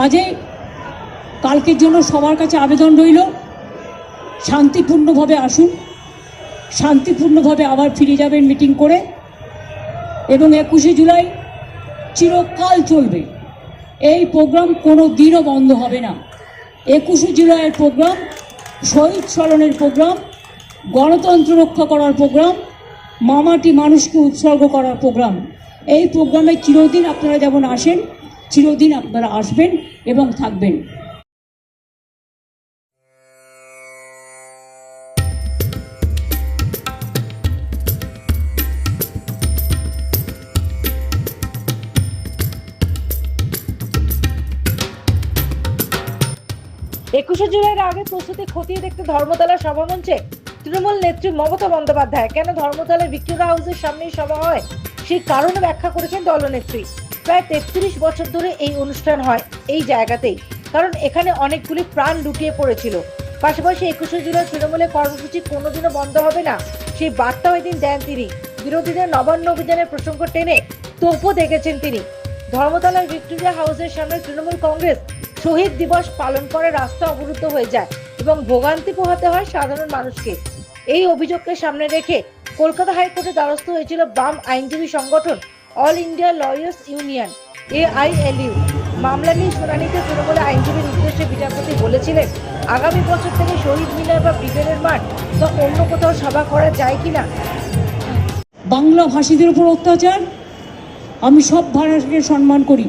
কাজে কালকের জন্য সবার কাছে আবেদন রইল। শান্তিপূর্ণভাবে আসুন। শান্তিপূর্ণভাবে আবার ফিরে যাবেন মিটিং করে। এবং একুশে জুলাই চিরকাল চলবে। এই প্রোগ্রাম কোনো দিনও বন্ধ হবে না। একুশে জুলাইয়ের প্রোগ্রাম, শহীদ স্মরণের প্রোগ্রাম, গণতন্ত্র রক্ষা করার প্রোগ্রাম, মামাটি মানুষকে উৎসর্গ করার প্রোগ্রাম। এই প্রোগ্রামে চিরদিন আপনারা যেমন আসেন চিরদিন আপনারা আসবেন এবং থাকবেন। একুশে জুলাইয়ের আগে প্রস্তুতি খতিয়ে দেখতে ধর্মতলা সভামঞ্চে তৃণমূল নেত্রী মমতা বন্দ্যোপাধ্যায়। কেন ধর্মতলায় ভিক্টোরিয়া হাউসের সামনেই সভা হয়? সেই কারণ ব্যাখ্যা করেছেন দলনেত্রী। প্রায় তেত্রিশ বছর ধরে এই অনুষ্ঠান হয় এই জায়গাতেই। কারণ এখানে অনেকগুলি প্রাণ লুটিয়ে পড়েছিল। পাশাপাশি একুশে জুলাই তৃণমূলের কর্মসূচি কোনোদিনও বন্ধ হবে না। সেই বার্তা ওই দিন দেন তিনি। বিরোধীদের নবান্ন অভিযানের প্রসঙ্গ টেনে তোপও দেখেছেন তিনি। ধর্মতলার ভিক্টোরিয়া হাউসের সামনে তৃণমূল কংগ্রেস শহীদ দিবস পালন করে রাস্তা অবরুদ্ধ হয়ে যায় এবং ভোগান্তি পোহাতে হয় সাধারণ মানুষকে। এই অভিযোগকে সামনে রেখে কলকাতা হাইকোর্টে দ্বারস্থ হয়েছিল বাম আইনজীবী সংগঠন All India Lawyers Union, AILU, মামলা নিয়ে শুনানিতে তৃণমূলের আইনজীবীর উদ্দেশ্যে বিচারপতি বলেছিলেন, আগামী বছর থেকে শহীদ মিনার বা ব্রিগেডের মাঠ বা অন্য কোথাও সভা করা যায় কিনা? বাংলা ভাষীদের উপর অত্যাচার, আমি সব ভাষাকে সম্মান করি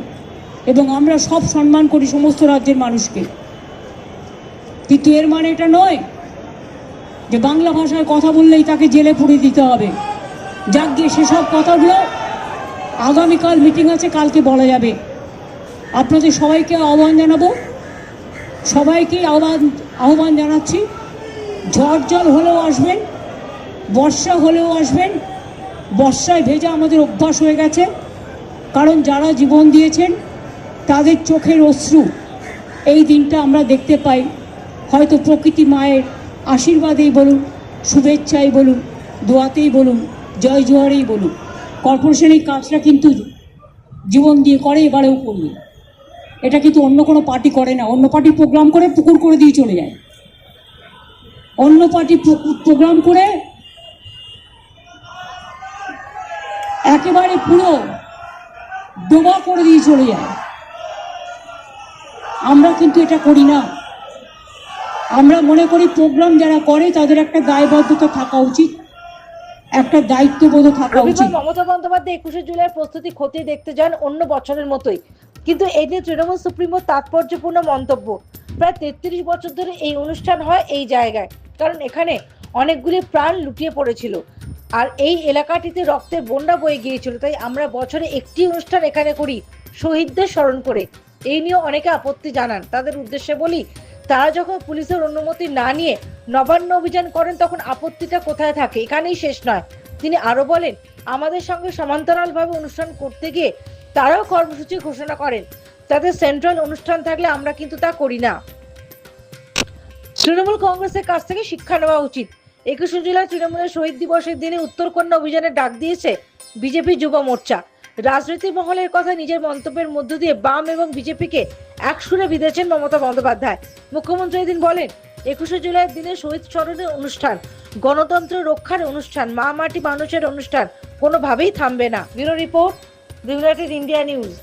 এবং আমরা সব সম্মান করি সমস্ত রাজ্যের মানুষকে। কিন্তু এর মানে এটা নয় যে বাংলা ভাষায় কথা বললেই তাকে জেলে পুড়ে দিতে হবে। যাক গিয়ে সেসব কথাগুলো আগামীকাল মিটিং আছে, কালকে বলা যাবে। আপনাদের সবাইকে আহ্বান জানাব। সবাইকে আহ্বান আহ্বান জানাচ্ছি। ঝড় জল হলেও আসবেন, বর্ষা হলেও আসবেন। বর্ষায় ভেজা আমাদের অভ্যাস হয়ে গেছে। কারণ যারা জীবন দিয়েছেন, তাদের চোখের অশ্রু এই দিনটা আমরা দেখতে পাই। হয়তো প্রকৃতি মায়ের আশীর্বাদেই বলুন, শুভেচ্ছাই বলুন, দোয়াতেই বলুন, জয় জোয়ারেই বলুন। কর্পোরেশন এই কাজটা কিন্তু জীবন দিয়ে করে, এবারেও করবে। এটা কিন্তু অন্য কোনো পার্টি করে না। অন্য পার্টি প্রোগ্রাম করে, পুকুর করে দিয়ে চলে যায়। অন্য পার্টি প্রোগ্রাম করে, একেবারে পুরো ডোবা করে দিয়ে চলে যায়। আমরা কিন্তু এটা করি না। আমরা মনে করি প্রোগ্রাম যারা করে, তাদের একটা দায়বদ্ধতা থাকা উচিত। একটা দায়িত্ববোধ থাকা উচিত। মমতা বন্দ্যোপাধ্যায় একুশে জুলাইয়ের প্রস্তুতি খতিয়ে দেখতে যান অন্য বছরের মতোই। কিন্তু এই নিয়ে তৃণমূল সুপ্রিমো তাৎপর্যপূর্ণ মন্তব্য। প্রায় তেত্রিশ বছর ধরে এই অনুষ্ঠান হয় এই জায়গায়। কারণ এখানে অনেকগুলি প্রাণ লুটিয়ে পড়েছিল। আর এই এলাকাটিতে রক্তের বন্যা বয়ে গিয়েছিল। তাই আমরা বছরে একটি অনুষ্ঠান এখানে করি শহীদদের স্মরণ করে। এই নিয়ে অনেকে আপত্তি জানান। তাদের উদ্দেশ্যে বলি তারা যখন পুলিশের অনুমতি না নিয়ে নবান্ন অভিযান করেন, তখন আপত্তিটা কোথায় থাকে? এখানেই শেষ নয়। তিনি আরও বলেন, আমাদের সঙ্গে সমান্তরালভাবে অনুষ্ঠান করতে গিয়ে তারাও কর্মসূচি ঘোষণা করেন। তাদের সেন্ট্রাল অনুষ্ঠান থাকলে আমরা কিন্তু তা করি না। তৃণমূল কংগ্রেসের কাছ থেকে শিক্ষা নেওয়া উচিত। একুশে জুলাই তৃণমূলের শহীদ দিবসের দিনে উত্তরকন্যা অভিযানে ডাক দিয়েছে বিজেপি যুব মোর্চা। রাজনীতি মহলের কথা নিজের মন্তব্যের মধ্য দিয়ে বাম এবং বিজেপিকে একসুরে বিঁধেছেন মমতা বন্দ্যোপাধ্যায়। মুখ্যমন্ত্রী এদিন বলেন, একুশে জুলাইয়ের দিনে শহীদ স্মরণের অনুষ্ঠান, গণতন্ত্র রক্ষার অনুষ্ঠান, মা মাটি মানুষের অনুষ্ঠান, কোনোভাবেই থামবে না। Bureau report United India News.